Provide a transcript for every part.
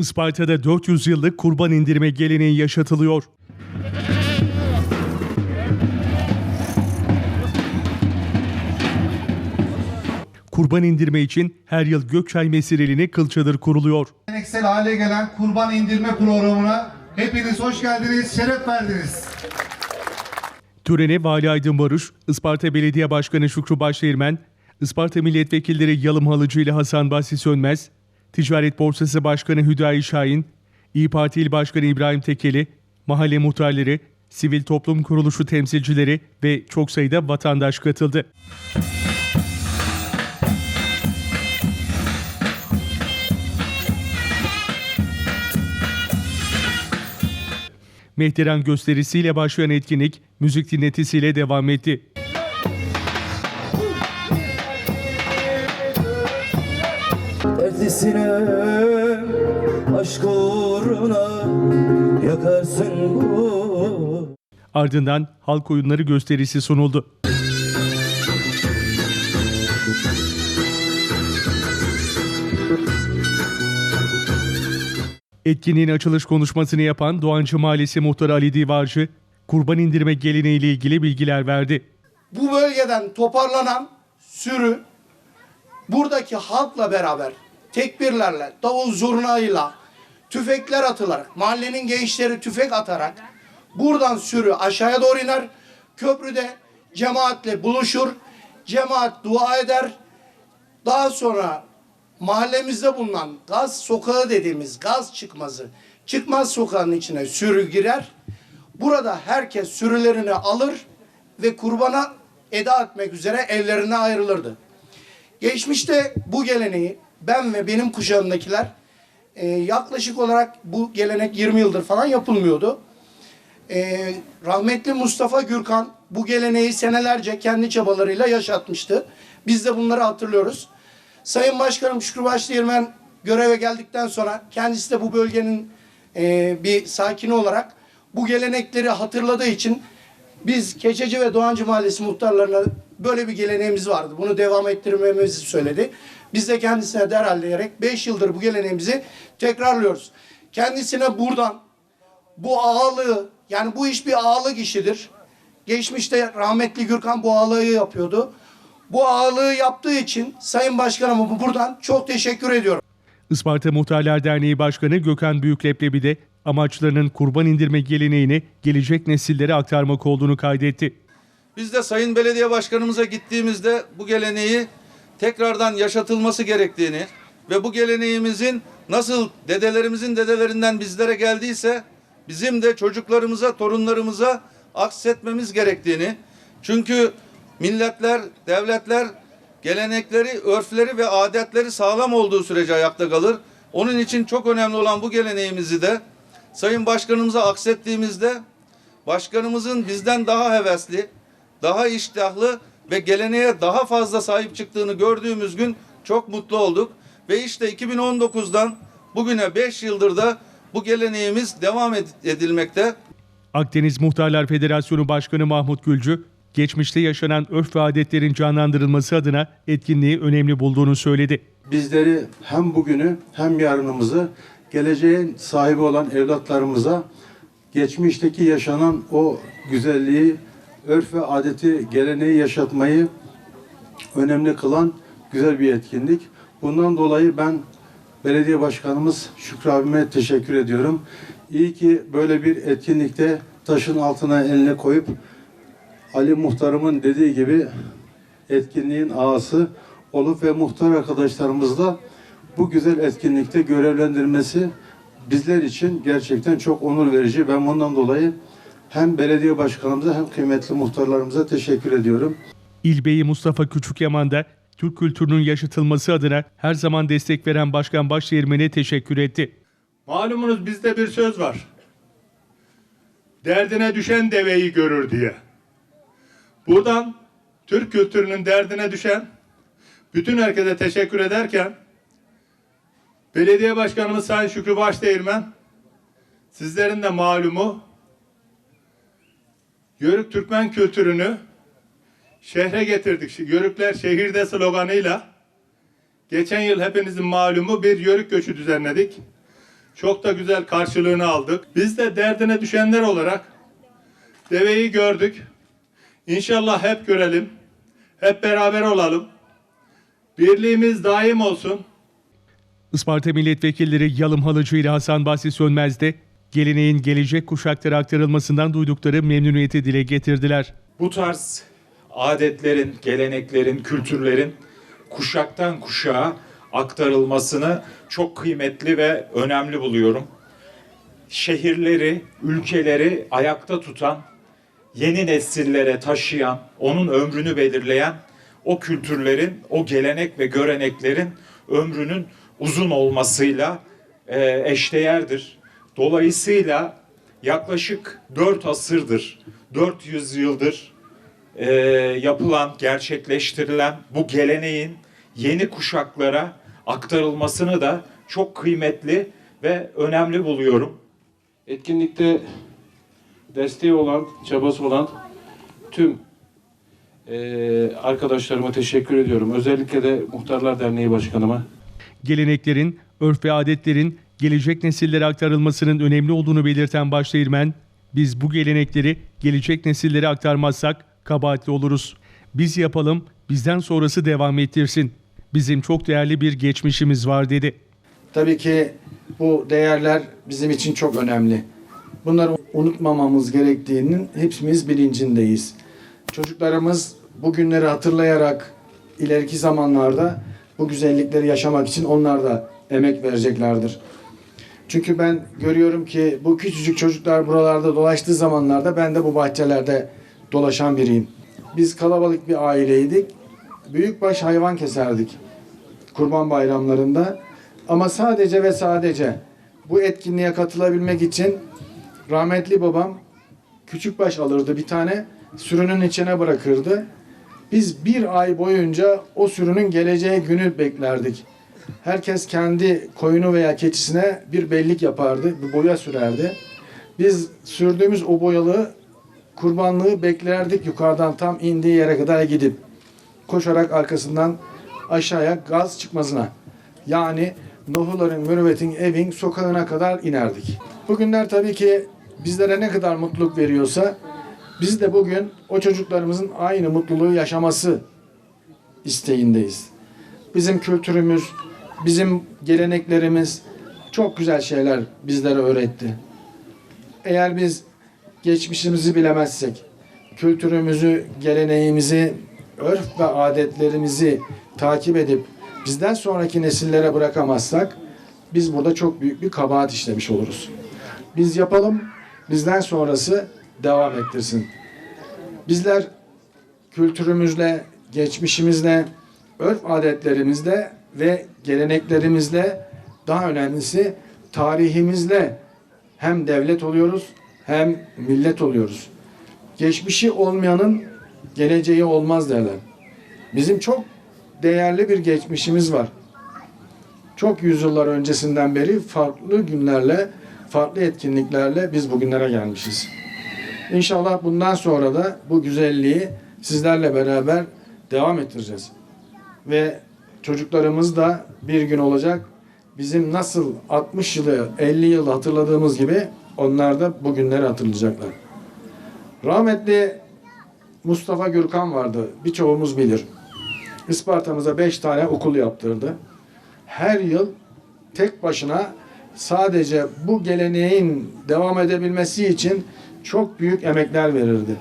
Isparta'da 400 yıllık kurban indirme geleneği yaşatılıyor. Kurban indirme için her yıl Gökçay Mesireli'ne kıl çadır kuruluyor. Geleneksel hale gelen kurban indirme programına hepiniz hoş geldiniz, şeref verdiniz. Törene Vali Aydın Barış, Isparta Belediye Başkanı Şükrü Başdeğirmen, Isparta Milletvekilleri Yalım Halıcı ile Hasan Basri Sönmez, Ticaret Borsası Başkanı Hüdayi Şahin, İyi Parti İl Başkanı İbrahim Tekeli, mahalle muhtarları, sivil toplum kuruluşu temsilcileri ve çok sayıda vatandaş katıldı. Mehteran gösterisiyle başlayan etkinlik müzik dinletisiyle devam etti. Dertlisine aşk uğruna yakarsın bu Ardından halk oyunları gösterisi sunuldu. Etkinliğin açılış konuşmasını yapan Doğancı Mahallesi Muhtarı Ali Divarcı, kurban indirme geleneğiyle ilgili bilgiler verdi. bu bölgeden toparlanan sürü buradaki halkla beraber tekbirlerle, davul zurnayla, tüfekler atılarak, mahallenin gençleri tüfek atarak buradan sürü aşağıya doğru iner. Köprüde cemaatle buluşur. Cemaat dua eder. Daha sonra mahallemizde bulunan gaz sokağı dediğimiz gaz çıkmazı, çıkmaz sokağının içine sürü girer. Burada herkes sürülerini alır ve kurbana eda etmek üzere evlerine ayrılırdı. Geçmişte bu geleneği ben ve benim kuşağımdakiler e, yaklaşık olarak bu gelenek 20 yıldır falan yapılmıyordu. E, rahmetli Mustafa Gürkan bu geleneği senelerce kendi çabalarıyla yaşatmıştı. Biz de bunları hatırlıyoruz. Sayın Başkanım Şükrü Başdeğirmen göreve geldikten sonra kendisi de bu bölgenin e, bir sakini olarak bu gelenekleri hatırladığı için biz Keçeci ve Doğancı Mahallesi muhtarlarına böyle bir geleneğimiz vardı. Bunu devam ettirmemizi söyledi. Biz de kendisine derhal diyerek 5 yıldır bu geleneğimizi tekrarlıyoruz. Kendisine buradan bu ağalığı yani bu iş bir ağalık işidir. Geçmişte rahmetli Gürkan bu ağalığı yapıyordu. Bu ağalığı yaptığı için Sayın Başkanıma buradan çok teşekkür ediyorum. Isparta Muhtarlar Derneği Başkanı Gökhan Büyükleplebi de amaçlarının kurban indirme geleneğini gelecek nesillere aktarmak olduğunu kaydetti. Biz de Sayın Belediye Başkanımıza gittiğimizde bu geleneği tekrardan yaşatılması gerektiğini ve bu geleneğimizin nasıl dedelerimizin dedelerinden bizlere geldiyse bizim de çocuklarımıza, torunlarımıza aksetmemiz gerektiğini çünkü milletler, devletler gelenekleri, örfleri ve adetleri sağlam olduğu sürece ayakta kalır. Onun için çok önemli olan bu geleneğimizi de Sayın Başkanımıza aksettiğimizde başkanımızın bizden daha hevesli, daha iştahlı ve geleneğe daha fazla sahip çıktığını gördüğümüz gün çok mutlu olduk. Ve işte 2019'dan bugüne 5 yıldır da bu geleneğimiz devam ed- edilmekte. Akdeniz Muhtarlar Federasyonu Başkanı Mahmut Gülcü, geçmişte yaşanan örf ve adetlerin canlandırılması adına etkinliği önemli bulduğunu söyledi. bizleri hem bugünü hem yarınımızı geleceğin sahibi olan evlatlarımıza geçmişteki yaşanan o güzelliği, örf ve adeti, geleneği yaşatmayı önemli kılan güzel bir etkinlik. Bundan dolayı ben belediye başkanımız Şükrü abime teşekkür ediyorum. İyi ki böyle bir etkinlikte taşın altına eline koyup Ali Muhtarımın dediği gibi etkinliğin ağası olup ve muhtar arkadaşlarımızla bu güzel etkinlikte görevlendirmesi bizler için gerçekten çok onur verici. Ben bundan dolayı hem belediye başkanımıza hem kıymetli muhtarlarımıza teşekkür ediyorum. İlbeyi Mustafa Küçükyaman da Türk kültürünün yaşatılması adına her zaman destek veren Başkan Başdeğirmen'e teşekkür etti. Malumunuz bizde bir söz var. Derdine düşen deveyi görür diye. Buradan Türk kültürünün derdine düşen bütün herkese teşekkür ederken Belediye Başkanımız Sayın Şükrü Başdeğirmen sizlerin de malumu Yörük Türkmen kültürünü şehre getirdik. Yörükler şehirde sloganıyla geçen yıl hepinizin malumu bir yörük göçü düzenledik. Çok da güzel karşılığını aldık. Biz de derdine düşenler olarak deveyi gördük. İnşallah hep görelim. Hep beraber olalım. Birliğimiz daim olsun. Isparta milletvekilleri Yalım Halıcı ile Hasan Bahsi Sönmez geleneğin gelecek kuşaklara aktarılmasından duydukları memnuniyeti dile getirdiler. bu tarz adetlerin, geleneklerin, kültürlerin kuşaktan kuşağa aktarılmasını çok kıymetli ve önemli buluyorum. Şehirleri, ülkeleri ayakta tutan, yeni nesillere taşıyan, onun ömrünü belirleyen o kültürlerin, o gelenek ve göreneklerin ömrünün uzun olmasıyla e, eşdeğerdir. Dolayısıyla yaklaşık 4 asırdır, 400 yıldır e, yapılan, gerçekleştirilen bu geleneğin yeni kuşaklara aktarılmasını da çok kıymetli ve önemli buluyorum. etkinlikte desteği olan, çabası olan tüm eee, arkadaşlarıma teşekkür ediyorum. Özellikle de Muhtarlar Derneği Başkanıma. Geleneklerin, örf ve adetlerin gelecek nesillere aktarılmasının önemli olduğunu belirten Başdeğirmen, biz bu gelenekleri gelecek nesillere aktarmazsak kabahatli oluruz. Biz yapalım, bizden sonrası devam ettirsin. Bizim çok değerli bir geçmişimiz var dedi. Tabii ki bu değerler bizim için çok önemli. Bunları unutmamamız gerektiğinin hepimiz bilincindeyiz. Çocuklarımız bu günleri hatırlayarak ileriki zamanlarda bu güzellikleri yaşamak için onlar da emek vereceklerdir. Çünkü ben görüyorum ki bu küçücük çocuklar buralarda dolaştığı zamanlarda ben de bu bahçelerde dolaşan biriyim. Biz kalabalık bir aileydik. Büyükbaş hayvan keserdik kurban bayramlarında. Ama sadece ve sadece bu etkinliğe katılabilmek için rahmetli babam küçük baş alırdı bir tane sürünün içine bırakırdı. Biz bir ay boyunca o sürünün geleceği günü beklerdik. Herkes kendi koyunu veya keçisine bir bellik yapardı, bir boya sürerdi. Biz sürdüğümüz o boyalı kurbanlığı beklerdik yukarıdan tam indiği yere kadar gidip koşarak arkasından aşağıya gaz çıkmasına. Yani Nohuların, Mürüvvet'in, evin sokağına kadar inerdik. Bugünler tabii ki bizlere ne kadar mutluluk veriyorsa biz de bugün o çocuklarımızın aynı mutluluğu yaşaması isteğindeyiz. Bizim kültürümüz, bizim geleneklerimiz çok güzel şeyler bizlere öğretti. Eğer biz geçmişimizi bilemezsek, kültürümüzü, geleneğimizi, örf ve adetlerimizi takip edip bizden sonraki nesillere bırakamazsak biz burada çok büyük bir kabahat işlemiş oluruz. Biz yapalım, bizden sonrası devam ettirsin. Bizler kültürümüzle, geçmişimizle, örf adetlerimizle ve geleneklerimizle daha önemlisi tarihimizle hem devlet oluyoruz hem millet oluyoruz. Geçmişi olmayanın geleceği olmaz derler. Bizim çok değerli bir geçmişimiz var. Çok yüzyıllar öncesinden beri farklı günlerle, farklı etkinliklerle biz bugünlere gelmişiz. İnşallah bundan sonra da bu güzelliği sizlerle beraber devam ettireceğiz. Ve çocuklarımız da bir gün olacak. Bizim nasıl 60 yılı, 50 yılı hatırladığımız gibi onlar da bugünleri hatırlayacaklar. Rahmetli Mustafa Gürkan vardı. Birçoğumuz bilir. Isparta'mıza beş tane okul yaptırdı. Her yıl tek başına sadece bu geleneğin devam edebilmesi için çok büyük emekler verirdi.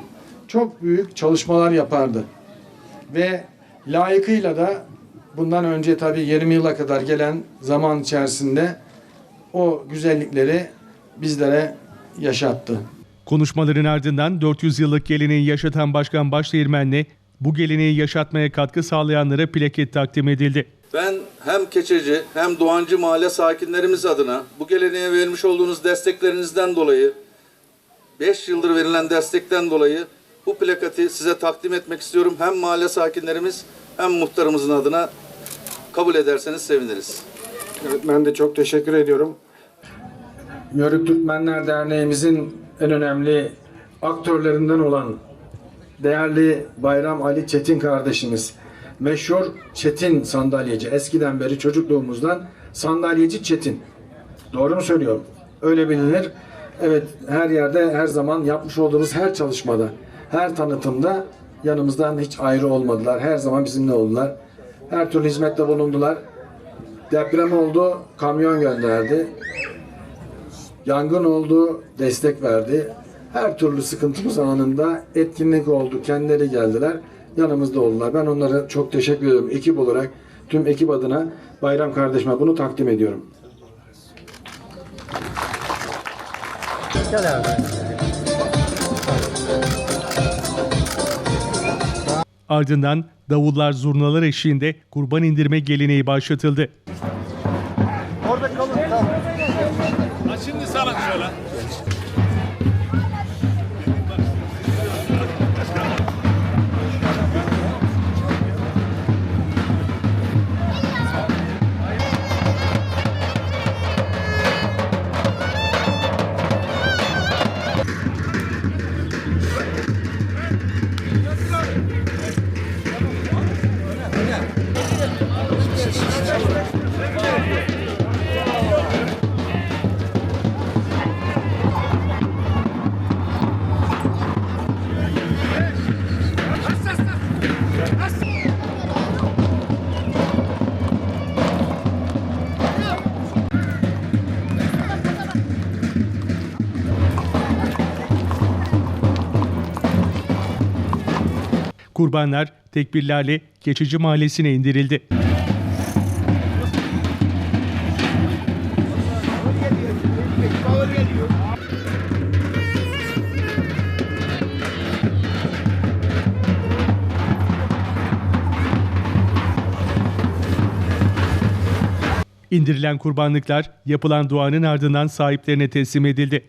Çok büyük çalışmalar yapardı. Ve layıkıyla da bundan önce tabii 20 yıla kadar gelen zaman içerisinde o güzellikleri bizlere yaşattı. Konuşmaların ardından 400 yıllık geleneği yaşatan Başkan Başdeğirmen'le bu geleneği yaşatmaya katkı sağlayanlara plaket takdim edildi. Ben hem Keçeci hem Doğancı mahalle sakinlerimiz adına bu geleneğe vermiş olduğunuz desteklerinizden dolayı 5 yıldır verilen destekten dolayı bu plakati size takdim etmek istiyorum. Hem mahalle sakinlerimiz hem muhtarımızın adına kabul ederseniz seviniriz. Evet, ben de çok teşekkür ediyorum. Yörük Türkmenler Derneğimizin en önemli aktörlerinden olan değerli Bayram Ali Çetin kardeşimiz. Meşhur Çetin sandalyeci. Eskiden beri çocukluğumuzdan sandalyeci Çetin. Doğru mu söylüyorum? Öyle bilinir. Evet her yerde her zaman yapmış olduğumuz her çalışmada, her tanıtımda yanımızdan hiç ayrı olmadılar. Her zaman bizimle oldular. Her türlü hizmette bulundular. Deprem oldu, kamyon gönderdi. Yangın oldu, destek verdi. Her türlü sıkıntımız anında etkinlik oldu, kendileri geldiler, yanımızda oldular. Ben onlara çok teşekkür ediyorum. Ekip olarak tüm ekip adına Bayram kardeşime bunu takdim ediyorum. Ardından davullar zurnalar eşliğinde kurban indirme geleneği başlatıldı. Kurbanlar tekbirlerle Keçici Mahallesi'ne indirildi. İndirilen kurbanlıklar yapılan duanın ardından sahiplerine teslim edildi.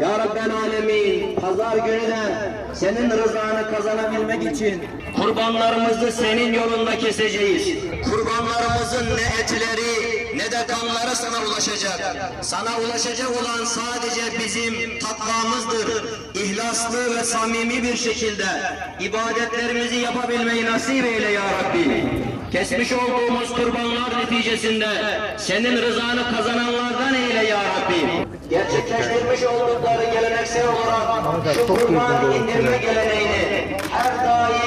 Ya Rabbel Alemin pazar günü de senin rızanı kazanabilmek için kurbanlarımızı senin yolunda keseceğiz. Kurbanlarımızın ne etleri ne de kanları sana ulaşacak. Sana ulaşacak olan sadece bizim takvamızdır. İhlaslı ve samimi bir şekilde ibadetlerimizi yapabilmeyi nasip eyle ya Rabbi. Kesmiş olduğumuz kurbanlar neticesinde senin rızanı kazananlardan eyle ya Rabbi. Gerçekleştirmiş oldukları geleneksel olarak şu kurban indirme geleneğini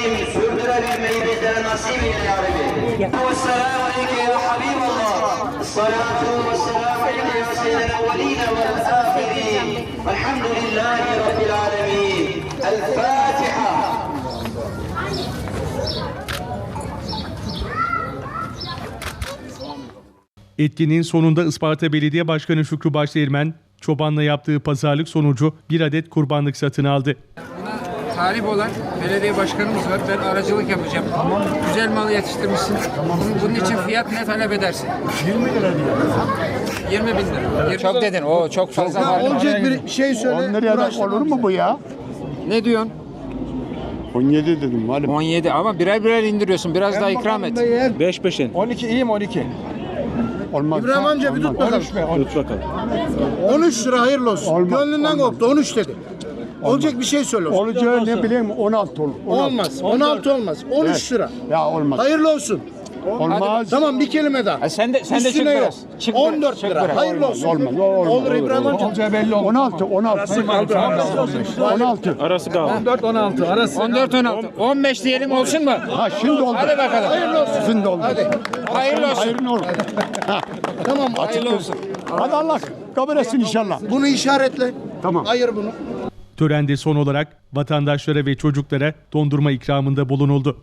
daim sürdürebilmeyi bizlere nasip eyle ya Rabbi. Vesselamu aleyke ya Habiballah. Salatu vesselamu aleyke ya seyyidel evveline vel ahirin. Velhamdülillahi Rabbil alemin. El Fatiha. Etkinliğin sonunda Isparta Belediye Başkanı Şükrü Başdeğirmen, çobanla yaptığı pazarlık sonucu bir adet kurbanlık satın aldı. Talip olan belediye başkanımız var. Ben aracılık yapacağım. Güzel mal yetiştirmişsin. Bunun, bunun için fiyat ne talep edersin? 20 lira diyor. 20 bin lira. Çok dedin. O çok fazla var. Olacak bir şey söyle. olur mu bu ya? Ne diyorsun? 17 dedim malum. 17 ama birer birer indiriyorsun. Biraz daha ikram et. 5 peşin. 12 iyi mi 12? Olmaz. İbrahim amca bir tut bakalım. Tut bakalım. 13 lira hayırlı olsun. Olmaz, Gönlünden olmaz. koptu 13 dedi. Olacak bir şey söyle. Olacağı ne bileyim 16 olur. 16. Olmaz. 16 olmaz. 13 Evet. lira. Ya olmaz. Hayırlı olsun. Olmaz. Tamam bir kelime daha. sen de sen de çık Üstüne yok. biraz. Çık biraz, 14 çık lira. biraz. Hayırlı olsun. Olmaz. Olmaz. Olur İbrahim amca. Olacağı belli 16 16. 16. Arası kaldı. 14 16. 15 diyelim olsun mu? Ha şimdi oldu. Hadi bakalım. Hayırlı olsun. Şimdi oldu. Hadi. Hayırlı olsun. Hayırlı olsun. Ha. Tamam. Hayırlı olsun. Hadi Allah kabul etsin inşallah. Bunu işaretle. Tamam. Ayır bunu. Törende son olarak vatandaşlara ve çocuklara dondurma ikramında bulunuldu.